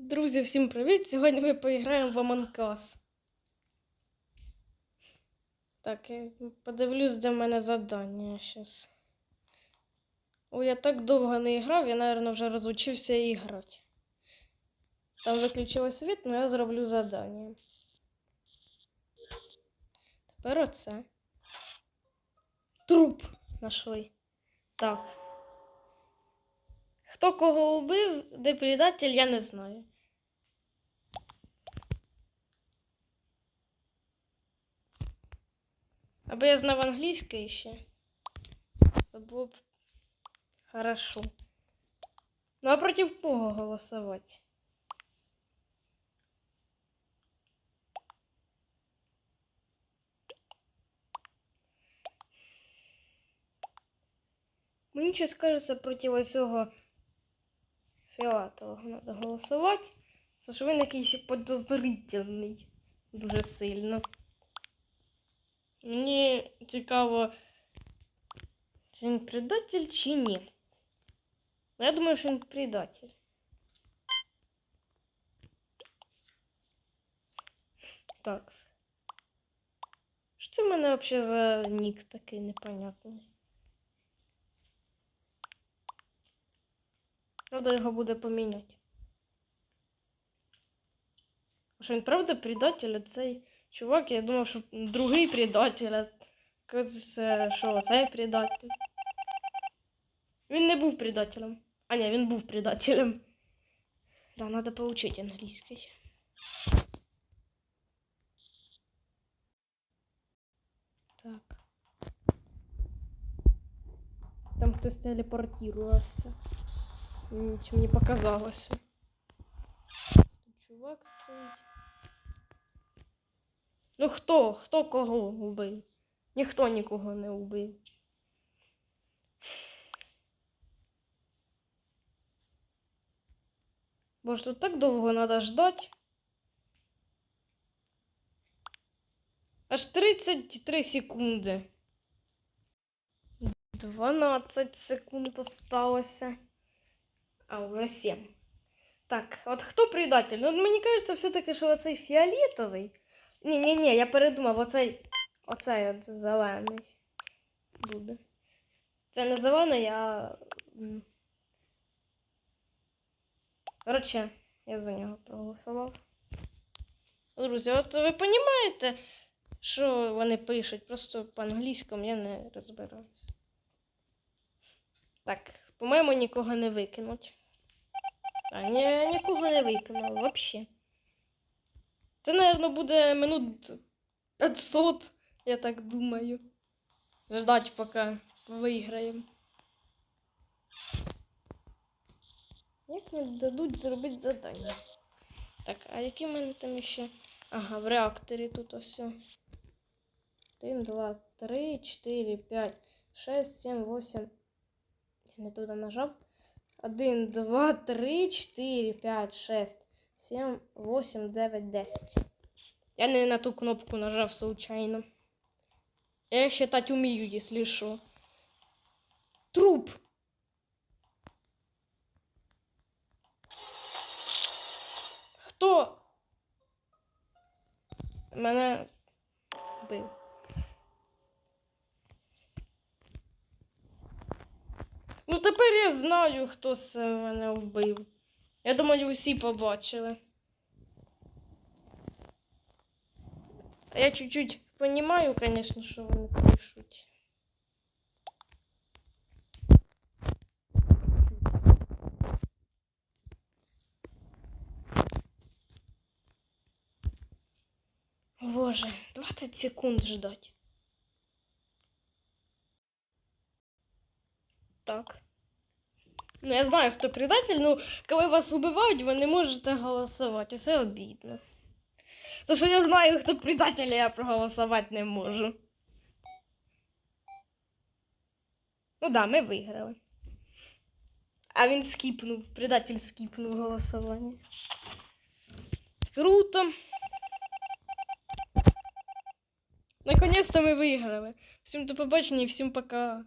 Друзі, всім привіт! Сьогодні ми поіграємо в Among Так, я подивлюсь, де в мене завдання зараз. Ой, я так довго не грав, я, мабуть, вже розучився і грати. Там виключилось світ, але я зроблю завдання. Тепер оце. Труп знайшли. Так. Хто кого вбив, де предатель, я не знаю. Аби я знав англійський ще. Було б хорошо. Ну а проти кого голосувати? Мені щось кажеться проти цього фіолетового треба голосувати. Тому що він якийсь подозрительний дуже сильно. Мені цікаво, чи він предатель, чи ні. Ну, Я думаю, що він предатель. Так. Що це в мене взагалі за нік такий непонятний? Треба його буде поміняти. Що він правда предатель, цей чувак, я думав, що другий предатель, а кажеться, що цей предатель. Він не був предателем. А ні, він був предателем. Да, надо поучить англійський. Так. Там хтось телепортувався. М, Чи мені показалося. Тут чувак стоїть. Ну хто? Хто кого убив? Ніхто нікого не убив. Боже, тут так довго треба ждати. Аж 33 секунди. 12 секунд осталося. А, уже 7. Так, от хто предатель? Ну, мені кажеться, все-таки, що оцей фіолетовий. Ні, ні, ні, я передумав, оцей. Оцей от зелений буде. Це не зелений, а. Коротше, я за нього проголосував. Друзі, от ви розумієте, що вони пишуть? Просто по-англійському я не розбираюся. Так, по-моєму, нікого не викинуть. А, ні, нікого не викинули, взагалі. Це, мабуть, буде минут 500, я так думаю. Ждать, поки виграємо. Як мені дадуть зробити завдання? Так, а які в мене там ще? Ага, в реакторі тут ось. 1, 2, 3, 4, 5, 6, 7, 8. Я не туди нажав. 1, 2, 3, 4, 5, 6, 7, 8, 9, 10. Я не на ту кнопку нажав случайно. Я считать умею, если що. Труп. Хто мене бив? Ну тепер я знаю, хто це мене вбив. Я думаю, усі побачили. А я чуть-чуть понимаю, конечно, що вони пишуть. Боже, 20 секунд ждать. Так. Ну, я знаю, хто предатель, ну, коли вас убивають, ви не можете голосувати. Це обідно. Тому що я знаю, хто предатель, а я проголосувати не можу. Ну да, ми виграли. А він скіпнув, предатель скіпнув голосування. Круто. Наконец-то ми виграли. Всім до побачення і всім пока.